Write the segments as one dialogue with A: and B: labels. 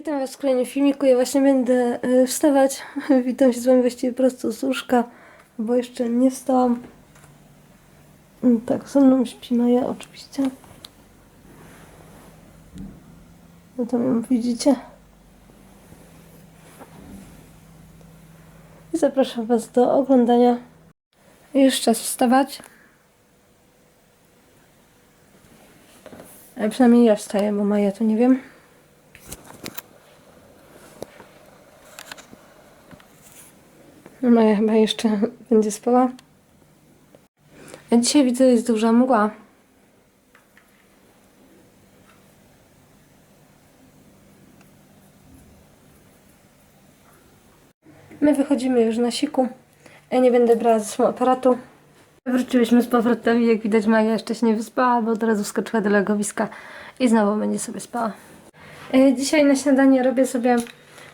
A: Witam Was w kolejnym filmiku. Ja właśnie będę e, wstawać. Witam się z Wami właściwie prosto z łóżka, bo jeszcze nie wstałam. Mm, Tak, ze mną śpi Maja oczywiście. No tam ją widzicie. I zapraszam Was do oglądania. Już czas wstawać. Ale przynajmniej ja wstaję, bo Maja to nie wiem. Maja chyba jeszcze będzie spała. A dzisiaj widzę, jest duża mgła. My wychodzimy już na siku. Ja nie będę brała ze sobą aparatu. Wróciłyśmy z powrotem i jak widać Maja jeszcze się nie wyspała, bo od razu wskoczyła do legowiska i znowu będzie sobie spała. E, Dzisiaj na śniadanie robię sobie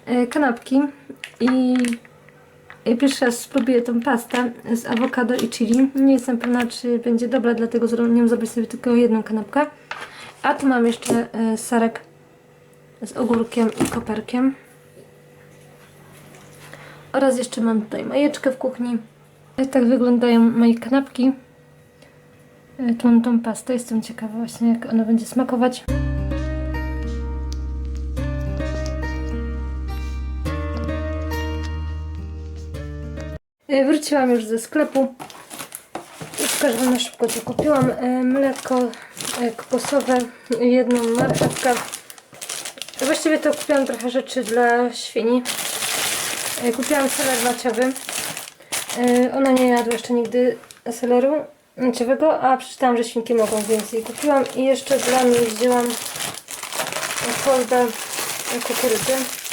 A: e, kanapki i pierwszy raz spróbuję tą pastę z awokado i chili. Nie jestem pewna, czy będzie dobra, dlatego z nią zrobię sobie tylko jedną kanapkę. A tu mam jeszcze e, serek z ogórkiem i koperkiem. Oraz jeszcze mam tutaj majeczkę w kuchni. I tak wyglądają moje kanapki. E, mam tą pastę. Jestem ciekawa właśnie, jak ona będzie smakować. Wróciłam już ze sklepu. Pokażę Wam na szybko, co kupiłam. E, Mleko e, kokosowe, jedną marchewkę. Właściwie to kupiłam trochę rzeczy dla świni. E, Kupiłam seler maciowy. E, Ona nie jadła jeszcze nigdy seleru maciowego, a przeczytałam, że świnki mogą więcej. Kupiłam i jeszcze dla mnie wzięłam kolbę kukurydzy.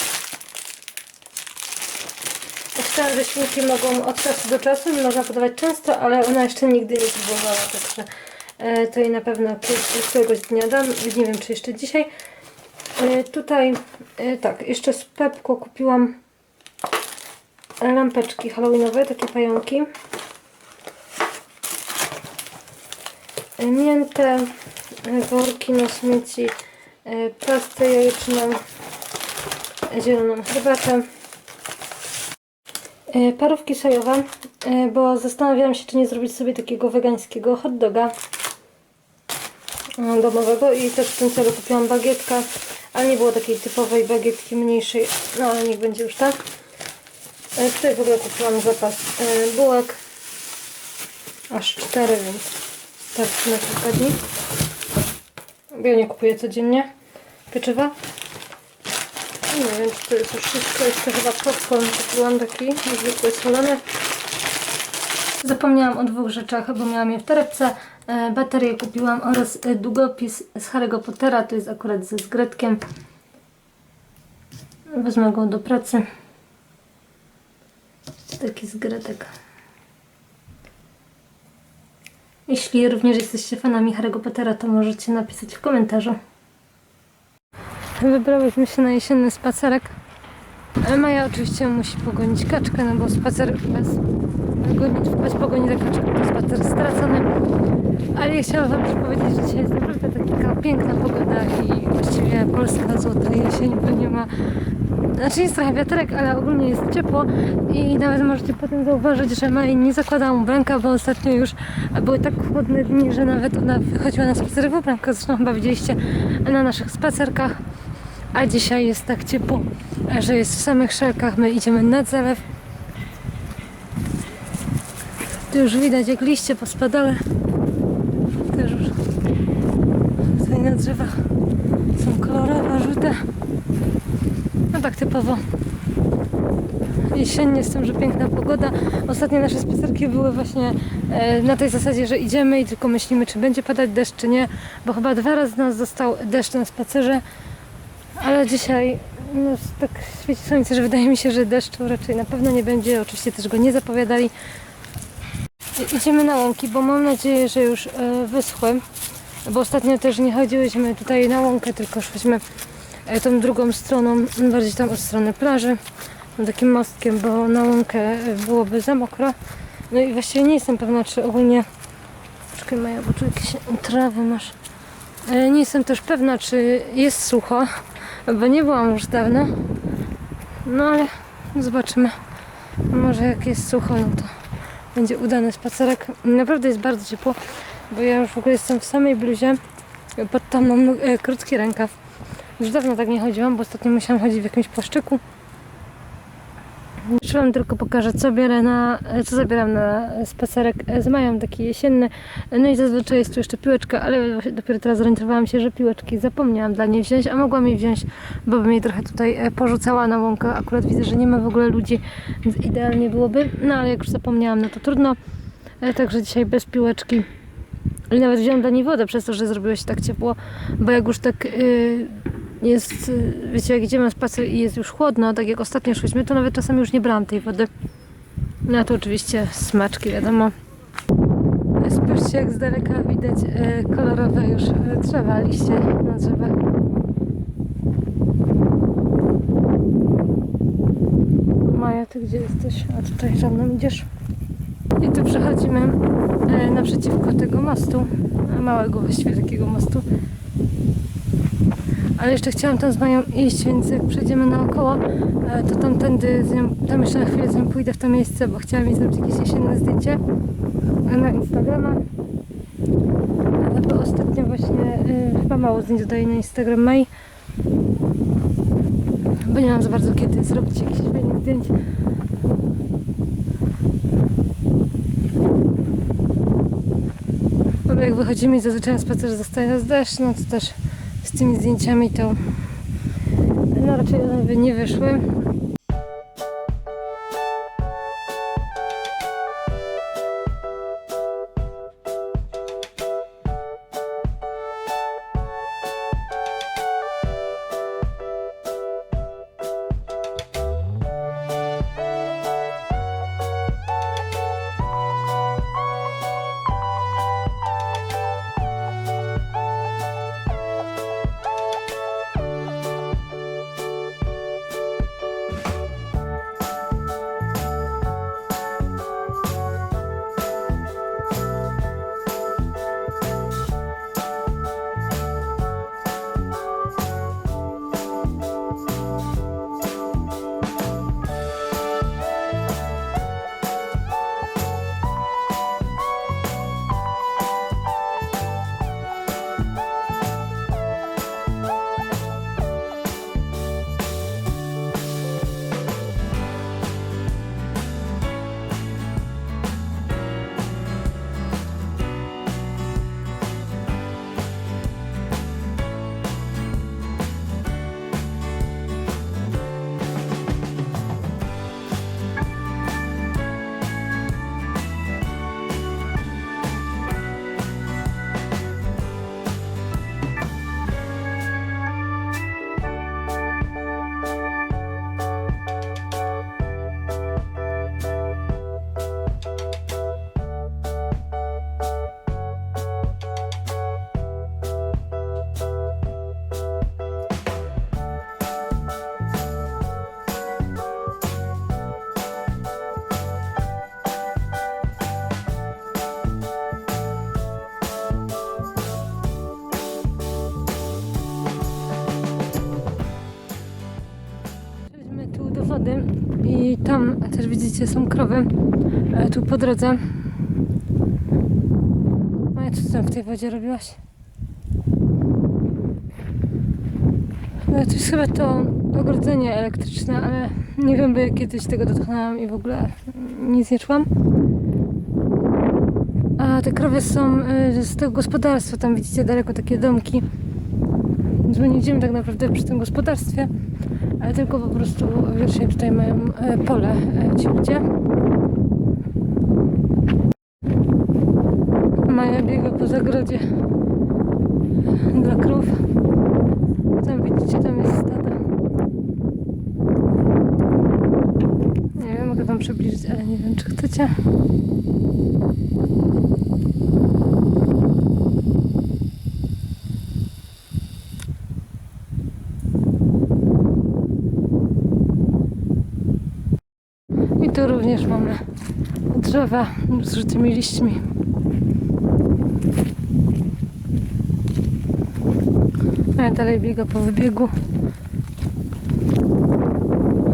A: Czytałam, że świnki mogą od czasu do czasu, nie można podawać często, ale ona jeszcze nigdy nie próbowała, także e, to jej na pewno któregoś dnia dam. Nie wiem, czy jeszcze dzisiaj. E, tutaj, e, tak, jeszcze z Pepko kupiłam lampeczki halloweenowe, takie pająki. E, Miętę, e, worki na śmieci, pastę jajeczną, zieloną herbatę. E, Parówki sojowe, e, bo zastanawiałam się, czy nie zrobić sobie takiego wegańskiego hot doga e, domowego i też w tym celu kupiłam bagietkę, ale nie było takiej typowej bagietki mniejszej, no ale niech będzie już tak. E, Tutaj w ogóle kupiłam zapas bułek, aż cztery, więc starczy na kilka dni. Ja nie kupuję codziennie pieczywa. Nie wiem, czy to jest już wszystko. Jeszcze chyba popcorn kupiłam taki, zwykły solony. Zapomniałam o dwóch rzeczach, bo miałam je w torebce. E, Baterię kupiłam oraz e, długopis z Harry'ego Pottera. To jest akurat ze zgretkiem. Wezmę go do pracy. Taki zgretek. Jeśli również jesteście fanami Harry'ego Pottera, to możecie napisać w komentarzu. Wybrałyśmy się na jesienny spacerek. Maja oczywiście musi pogonić kaczkę, no bo spacer bez, bez pogoni za kaczką to spacer stracony. Ale ja chciałam Wam powiedzieć, że dzisiaj jest naprawdę taka piękna pogoda i właściwie polska złota jesień, bo nie ma... Znaczy jest trochę wiaterek, ale ogólnie jest ciepło i nawet możecie potem zauważyć, że Maja nie zakładała ubranka, bo ostatnio już były tak chłodne dni, że nawet ona wychodziła na spacer w ubranku. Zresztą chyba widzieliście na naszych spacerkach. A dzisiaj jest tak ciepło, że jest w samych szelkach. My idziemy nad zalew. Tu już widać jak liście pospadale. Też już tutaj na drzewach są kolorowe, żółte. No tak typowo jesiennie z tym, że piękna pogoda. Ostatnie nasze spacerki były właśnie e, na tej zasadzie, że idziemy i tylko myślimy, czy będzie padać deszcz, czy nie, bo chyba dwa razy nas został deszcz na spacerze, ale dzisiaj no, tak świeci słońce, że wydaje mi się, że deszczu raczej na pewno nie będzie. Oczywiście też go nie zapowiadali. Idziemy na łąki, bo mam nadzieję, że już e, wyschły. Bo ostatnio też nie chodziłyśmy tutaj na łąkę, tylko szłyśmy e, tą drugą stroną, bardziej tam od strony plaży, takim mostkiem, bo na łąkę e, byłoby za mokro. No i właściwie nie jestem pewna, czy ogólnie... Poczekaj Maja, bo tu jakieś trawy masz. Nie jestem też pewna, czy jest sucho, bo nie byłam już dawno. No ale zobaczymy. Może jak jest sucho, no to będzie udany spacerek. Naprawdę jest bardzo ciepło, bo ja już w ogóle jestem w samej bluzie. Pod tam mam e, krótki rękaw. Już dawno tak nie chodziłam, bo ostatnio musiałam chodzić w jakimś płaszczyku. Jeszcze wam tylko pokażę, co, biorę na, co zabieram na spacerek z mają, taki jesienny. No i zazwyczaj jest tu jeszcze piłeczka, ale dopiero teraz zorientowałam się, że piłeczki zapomniałam dla niej wziąć, a mogłam jej wziąć, bo bym jej trochę tutaj e, porzucała na łąkę. Akurat widzę, że nie ma w ogóle ludzi, więc idealnie byłoby. No ale jak już zapomniałam, no to trudno. E, Także dzisiaj bez piłeczki. I nawet wziąłem dla niej wodę przez to, że zrobiło się tak ciepło, bo jak już tak y, jest, wiecie, jak idziemy na spacer i jest już chłodno, tak jak ostatnio szłyśmy, to nawet czasami już nie brałam tej wody. No a to oczywiście smaczki, wiadomo. Spójrzcie, jak z daleka widać e, kolorowe już e, drzewa, liście na drzewach. Maja, ty gdzie jesteś? A tutaj za mną idziesz. I tu przechodzimy e, naprzeciwko tego mostu, małego właściwie takiego mostu. Ale jeszcze chciałam tam z Mają iść, więc jak przejdziemy naokoło, e, to tamtędy z nią, tam jeszcze na chwilę z nią pójdę w to miejsce, bo chciałam jej zrobić jakieś jesienne zdjęcie e, na Instagrama. E, Bo ostatnio właśnie e, chyba mało zdjęć dodaję na Instagram Mai. Bo nie mam za bardzo kiedy zrobić jakichś fajnych zdjęć. Jak wychodzimy i zazwyczaj spacer zostaje nas deszcz, no to też z tymi zdjęciami to no raczej one by nie wyszły. Widzicie są krowy e, tu po drodze. Maja, co ty tam w tej wodzie robiłaś? No, to jest chyba to ogrodzenie elektryczne, ale nie wiem, by kiedyś tego dotknęłam i w ogóle nic nie czułam. A te krowy są y, z tego gospodarstwa, tam widzicie daleko takie domki. Więc my nie idziemy tak naprawdę przy tym gospodarstwie, tylko po prostu wiecznie tutaj mają e, pole e, ci ludzie. Maja biega po zagrodzie dla krów. Tam widzicie, tam jest stada. Nie wiem, mogę wam przybliżyć, ale nie wiem, czy chcecie. Tu również mamy drzewa z żytymi liśćmi. Ja dalej biega po wybiegu.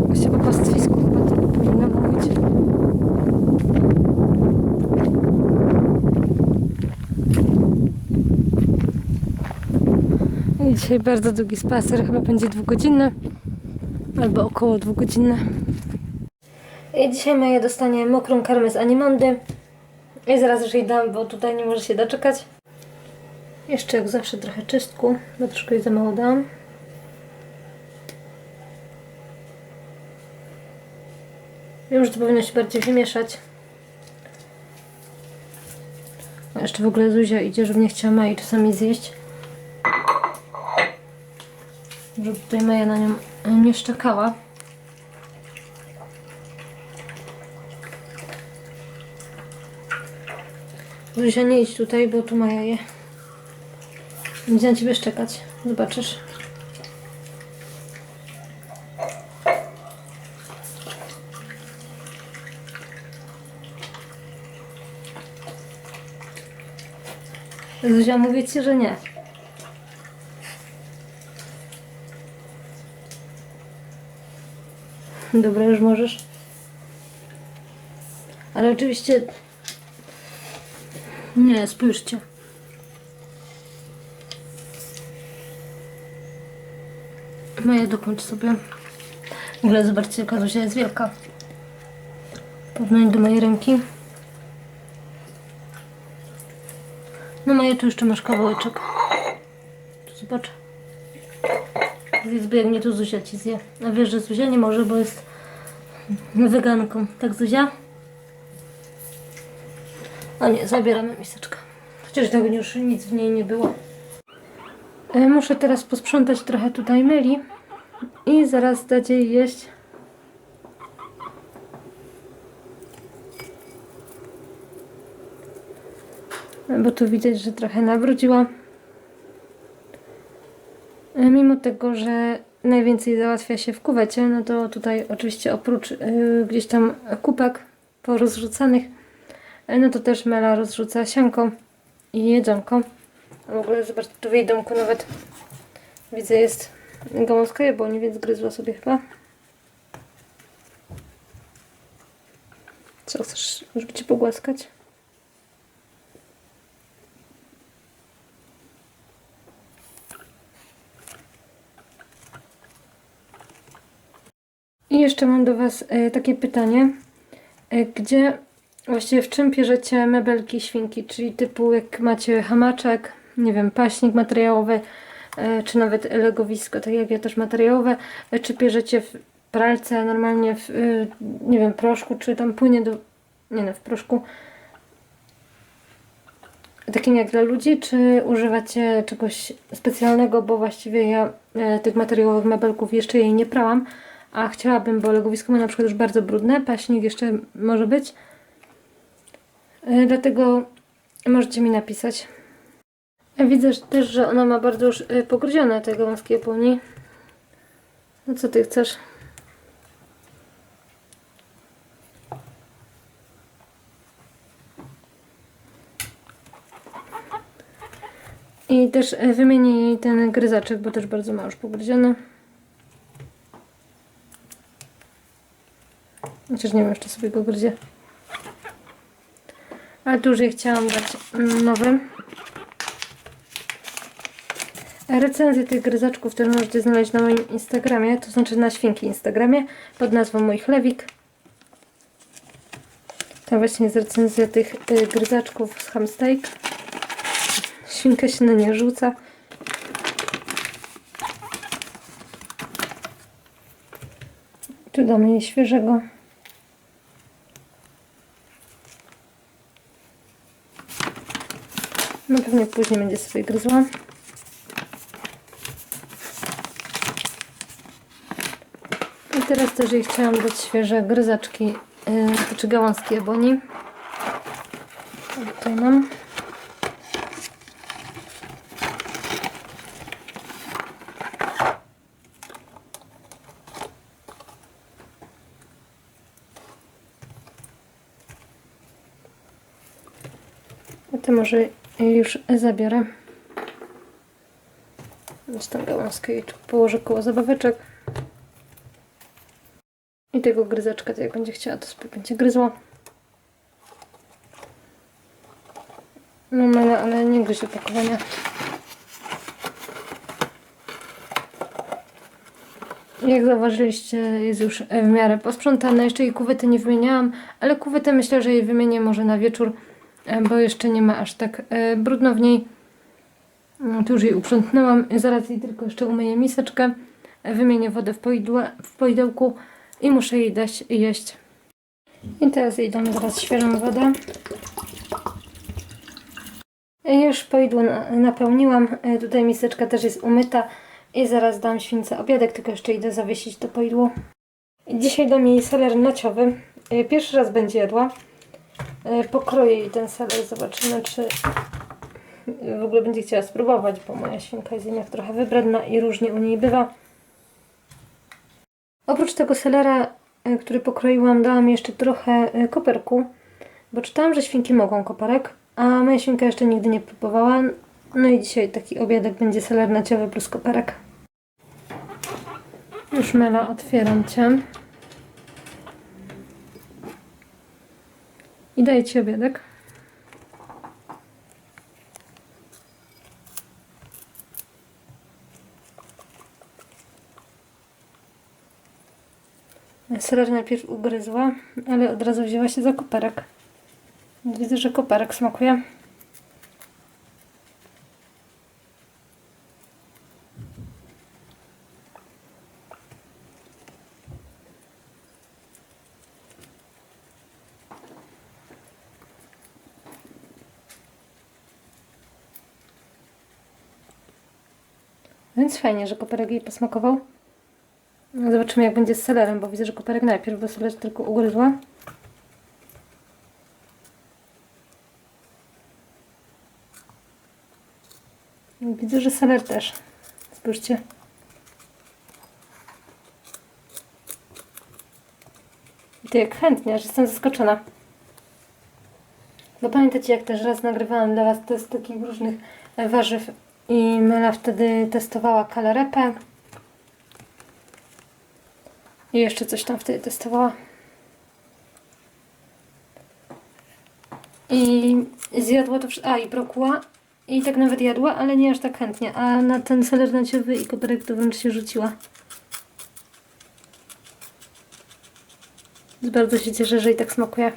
A: Właściwie po pastwisku chyba to powinno mówić. I dzisiaj bardzo długi spacer, chyba będzie dwugodzinny. Albo około dwugodzinny. Dzisiaj Maja dostanie mokrą karmę z Animondy. I zaraz już jej dam, bo tutaj nie może się doczekać. Jeszcze jak zawsze trochę czystku, bo troszkę jej za mało dałam. Wiem, że to powinno się bardziej wymieszać. A jeszcze w ogóle Zuzia idzie, żeby nie chciała Mai czasami zjeść. Żeby tutaj Maja na nią nie szczekała. Zuzia, nie idź tutaj, bo tu Maja je. Będzie na ciebie szczekać. Zobaczysz. Zuzia, mówię ci, że nie. Dobra, już możesz. Ale oczywiście... Nie, spójrzcie. Maja, dokończ sobie. W ogóle zobaczcie, jaka Zuzia jest wielka. Porównanie do mojej ręki. No Maja, tu jeszcze masz kawałeczek. Tu zobacz. Zjedz biegnie, tu Zuzia ci zje. A wiesz, że Zuzia nie może, bo jest weganką. Tak, Zuzia? A nie, zabieramy miseczkę. Chociaż tego już nic w niej nie było. E, Muszę teraz posprzątać trochę tutaj myli i zaraz dać jej jeść. Bo tu widać, że trochę nawróciła. E, Mimo tego, że najwięcej załatwia się w kuwecie, no to tutaj oczywiście oprócz y, gdzieś tam kupek porozrzucanych, no to też Mela rozrzuca sianko i jedzonko. A w ogóle zobacz, tu w jej domku nawet widzę jest gałązka jabłoni, więc gryzła sobie chyba. Co chcesz, żeby cię pogłaskać? I jeszcze mam do Was e, takie pytanie. E, gdzie, właściwie w czym bierzecie mebelki świnki? Czyli typu jak macie hamaczek, nie wiem, paśnik materiałowy, e, czy nawet legowisko, tak jak ja też materiałowe, e, czy bierzecie w pralce normalnie w, e, nie wiem, proszku, czy tam płynie do, nie no, w proszku, takim jak dla ludzi, czy używacie czegoś specjalnego, bo właściwie ja tych materiałowych mebelków jeszcze jej nie prałam, a chciałabym, bo legowisko ma na przykład już bardzo brudne, paśnik jeszcze może być. E, Dlatego możecie mi napisać. Widzę też, że ona ma bardzo już e, pogryzione te gałązki japonii. No co ty chcesz? I też e, wymienię jej ten gryzaczek, bo też bardzo ma już pogryziony. Chociaż nie wiem, jeszcze sobie go gryzie. Ale jej chciałam dać mm, nowy. Recenzję tych gryzaczków też możecie znaleźć na moim Instagramie, to znaczy na świnki Instagramie pod nazwą mój chlewik. Tam właśnie jest recenzja tych y, gryzaczków z hamsteak. Świnka się na nie rzuca. Tu damy jej świeżego. No pewnie później będzie sobie gryzła. I teraz też jej chciałam dać świeże gryzaczki, yy, czy gałązki eboni. O, Tutaj mam. To może już zabiorę. Tą gałązkę i tu położę koło zabaweczek. I tego gryzaczka, to jak będzie chciała, to sobie będzie gryzła. No mylę, ale nie gryź opakowania. Jak zauważyliście, jest już w miarę posprzątane. Jeszcze jej kuwety nie wymieniałam, ale kuwetę myślę, że jej wymienię może na wieczór, bo jeszcze nie ma aż tak e, brudno w niej. No, Tu już jej uprzątnęłam. Zaraz jej tylko jeszcze umyję miseczkę. e, Wymienię wodę w, poidle, w poidełku i muszę jej dać jeść. I teraz jej dam zaraz świeżą wodę. E, Już poidło na- napełniłam. E, Tutaj miseczka też jest umyta. I zaraz dam śwince obiadek, tylko jeszcze idę zawiesić to poidło. Dzisiaj dam jej seler naciowy. E, Pierwszy raz będzie jadła. E, Pokroję ten seler, zobaczymy czy w ogóle będzie chciała spróbować, bo moja świnka jest jednak trochę wybredna i różnie u niej bywa. Oprócz tego selera, e, który pokroiłam, dałam jeszcze trochę e, koperku, bo czytałam, że świnki mogą koperek, a moja świnka jeszcze nigdy nie próbowała. No i dzisiaj taki obiadek będzie seler naciowy plus koperek. Już Mela, otwieram Cię. I daję Ci obiadek. Seler najpierw ugryzła, ale od razu wzięła się za koperek. Widzę, że koperek smakuje. Więc fajnie, że koperek jej posmakował. Zobaczymy jak będzie z selerem, bo widzę, że koperek najpierw, bo seler tylko ugryzła. Widzę, że seler też. Spójrzcie. I to jak chętnie, aż jestem zaskoczona. Bo pamiętacie, jak też raz nagrywałam dla Was test takich różnych warzyw i Mela wtedy testowała kalarepę. I jeszcze coś tam wtedy testowała. I zjadła to wszystko. A, i brokuła. I tak nawet jadła, ale nie aż tak chętnie. A na ten seler naciowy i koperek to wręcz się rzuciła. Bardzo się cieszę, że i tak smakuje.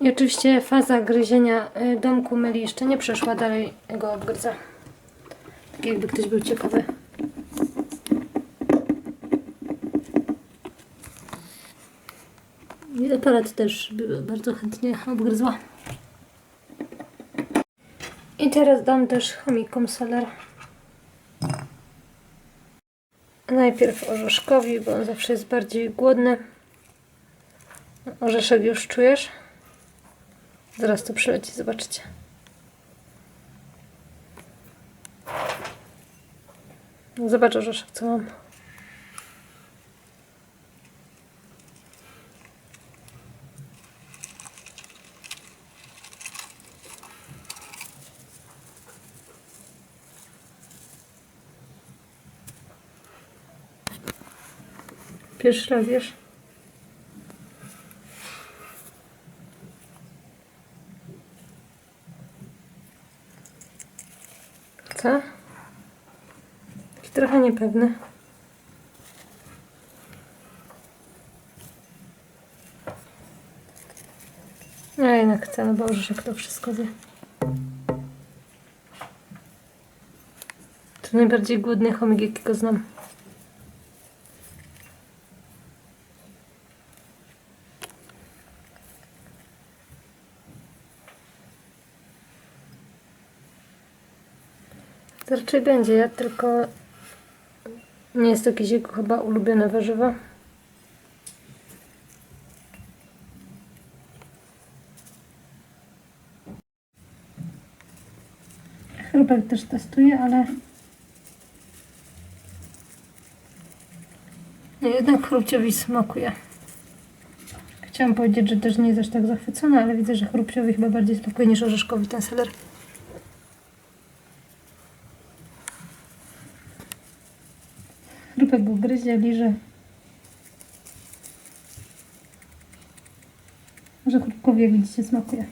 A: I oczywiście faza gryzienia y, domku myli jeszcze nie przeszła, dalej go obgryza. Tak jakby ktoś był ciekawy. I aparat też bardzo chętnie obgryzła. I teraz dam też chomikom seler. Najpierw orzeszkowi, bo on zawsze jest bardziej głodny. Orzeszek już czujesz? Zaraz to przyleci, zobaczycie. Zobacz, orzeszek, co mam. Pierwszy raz wiesz? Co? Taki trochę niepewny. No jednak chcę, no bo orzeszek to wszystko wie. To najbardziej głodny chomik, jakiego znam. To raczej będzie jadł, tylko nie jest to jakieś jego chyba ulubione warzywo. Chrupek też testuję, ale... Nie, jednak chrupciowi smakuje. Chciałam powiedzieć, że też nie jest aż tak zachwycona, ale widzę, że chrupciowi chyba bardziej smakuje niż orzeszkowi ten seler. Chrupek go gryzie, liże. Może chrupkowi, jak widzicie, smakuje.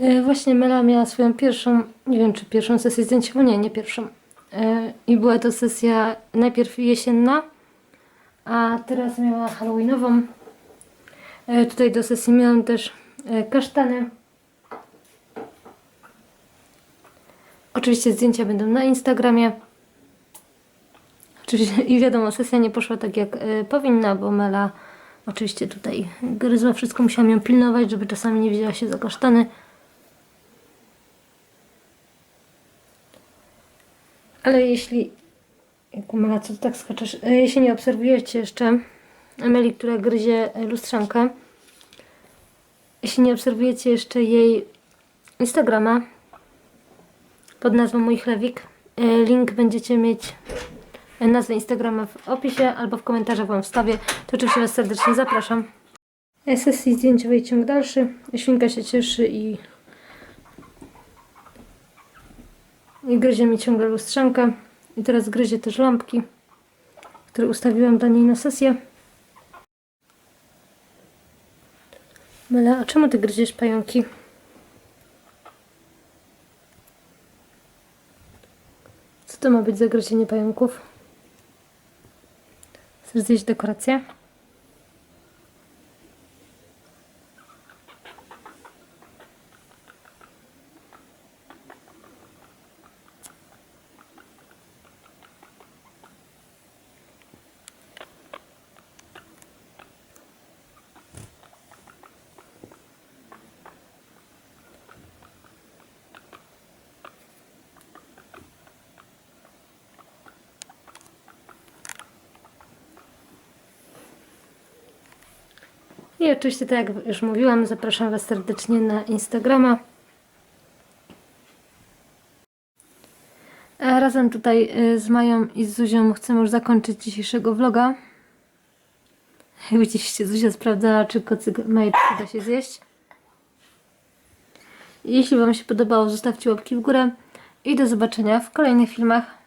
A: E, Właśnie Mela miała swoją pierwszą, nie wiem czy pierwszą sesję zdjęciową, nie, nie pierwszą. E, I była to sesja najpierw jesienna, a teraz miała halloweenową. E, Tutaj do sesji miałam też kasztany. Oczywiście zdjęcia będą na Instagramie. Oczywiście i wiadomo, sesja nie poszła tak jak e, powinna, bo Mela oczywiście tutaj gryzła wszystko, musiałam ją pilnować, żeby czasami nie wzięła się za kasztany. Ale jeśli. Mela, co tak skaczesz? E, Jeśli nie obserwujecie jeszcze Emeli, która gryzie lustrzankę, jeśli nie obserwujecie jeszcze jej Instagrama pod nazwą Mój Chlewik, e, link będziecie mieć nazwę Instagrama w opisie albo w komentarzach Wam wstawię. To oczywiście Was serdecznie zapraszam. E, Sesji zdjęciowej ciąg dalszy. Świnka się cieszy i I gryzie mi ciągle lustrzankę. I teraz gryzie też lampki, które ustawiłam dla niej na sesję. Mela, a czemu ty gryziesz pająki? To ma być za gryzienie pająków? Chcesz zjeść dekorację? I oczywiście, tak jak już mówiłam, zapraszam Was serdecznie na Instagrama. A razem tutaj y, z Mają i z Zuzią chcemy już zakończyć dzisiejszego vloga. Widzieliście, Zuzia sprawdzała, czy kocyk majtki da się zjeść. Jeśli Wam się podobało, zostawcie łapki w górę i do zobaczenia w kolejnych filmach.